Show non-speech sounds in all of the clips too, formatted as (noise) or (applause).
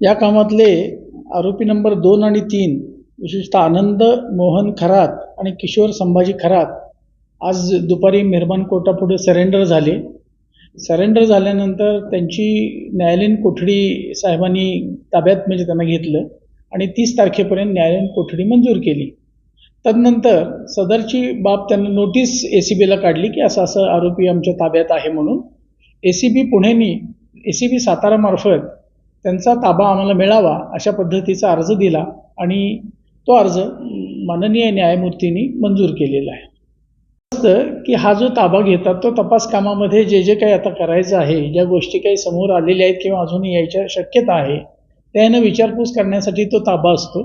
या कामातले आरोपी नंबर दोन आणि तीन विशेषतः आनंद मोहन खरात आणि किशोर संभाजी खरात आज दुपारी मेहरबान कोर्टापुढे सरेंडर झाले. सरेंडर झाल्यानंतर त्यांची न्यायालयीन कोठडी साहेबांनी ताब्यात म्हणजे त्यांना घेतलं आणि तीस तारखेपर्यंत न्यायालयीन कोठडी मंजूर केली. तदनंतर सदरची बाब त्यांना नोटीस ए सी बीला काढली की असं असं आरोपी आमच्या ताब्यात आहे म्हणून. ए सी बी पुणेनी ए सी बी सातारामार्फत त्यांचा ताबा आम्हाला मिळावा अशा पद्धतीचा अर्ज दिला आणि तो अर्ज माननीय न्यायमूर्तींनी मंजूर केलेला आहे. असतं की हा जो ताबा घेतात तो तपास कामामध्ये जे जे काही आता करायचं आहे ज्या गोष्टी काही समोर आलेल्या आहेत किंवा अजूनही यायच्या शक्यता आहे त्यानं विचारपूस करण्यासाठी तो ताबा असतो.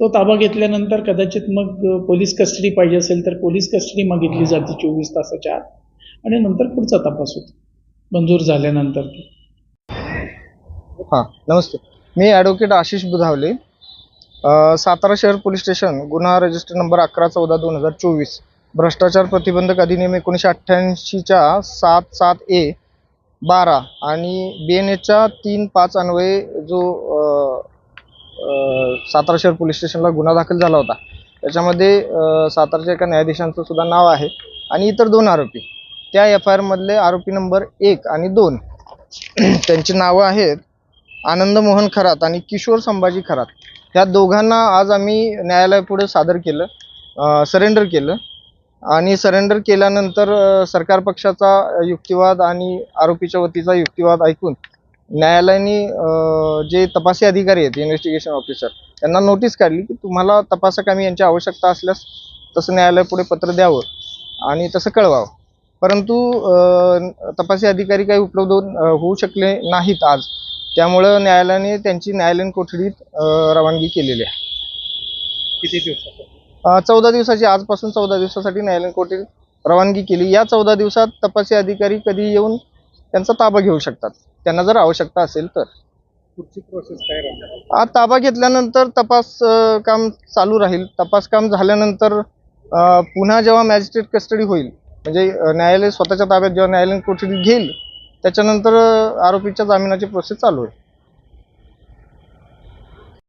तो ताबा घेतल्यानंतर कदाचित मग पोलीस कस्टडी पाहिजे असेल तर पोलीस कस्टडी मागितली जाते चोवीस तासाच्या आत आणि नंतर पुढचा तपास होतो. मंजूर झाल्यानंतर. हां नमस्ते. मी ॲडव्होकेट आशिष बुधावले. सातारा शहर पोलीस स्टेशन गुन्हा रजिस्टर नंबर अकरा चौदा दोन हजार चोवीस. भ्रष्टाचार प्रतिबंधक अधिनियम एकोणीसशे अठ्ठ्याऐंशीच्या सात सात ए बारा आणि बी एन एच्या तीन पाच अन्वये जो सातारा शहर पोलीस स्टेशनला गुन्हा दाखल झाला होता. त्याच्यामध्ये साताराच्या एका न्यायाधीशांचं सुद्धा नाव आहे आणि इतर दोन आरोपी. त्या एफ आय आरमधले आरोपी नंबर एक आणि दोन. (clears throat) त्यांची नावं आहेत आनंद मोहन खरात आणि किशोर संभाजी खरात. ह्या दोघांना आज आम्ही न्यायालयापुढे सादर केलं सरेंडर केलं. आणि सरेंडर केल्यानंतर सरकार पक्षाचा युक्तिवाद आणि आरोपीच्या वतीचा युक्तिवाद ऐकून न्यायालयाने जे तपासी अधिकारी आहेत इन्व्हेस्टिगेशन ऑफिसर त्यांना नोटीस काढली की तुम्हाला तपासकामी यांची आवश्यकता असल्यास तसं न्यायालयापुढे पत्र द्यावं आणि तसं कळवावं. परंतु तपासी अधिकारी काही उपलब्ध होऊन- होऊ शकले नाहीत आज. त्यामुळं न्यायालयाने त्यांची न्यायालयीन कोठडीत रवानगी केलेली आहे. किती दिवसात चौदा दिवसाची आजपासून चौदा दिवसासाठी न्यायालयीन कोठडीत रवानगी केली. या चौदा दिवसात तपासी अधिकारी कधी येऊन त्यांचा ताबा घेऊ शकतात? त्यांना जर आवश्यकता असेल तर. पुढची प्रोसेस काय राहणार आज ताबा घेतल्यानंतर तपास काम चालू राहील. तपास काम झाल्यानंतर पुन्हा जेव्हा मॅजिस्ट्रेट कस्टडी होईल म्हणजे न्यायालय स्वतःच्या ताब्यात जेव्हा न्यायालयीन कोठडी घेईल त्याच्यानंतर आरोपीच्या जामिनाची प्रोसेस चालू आहे.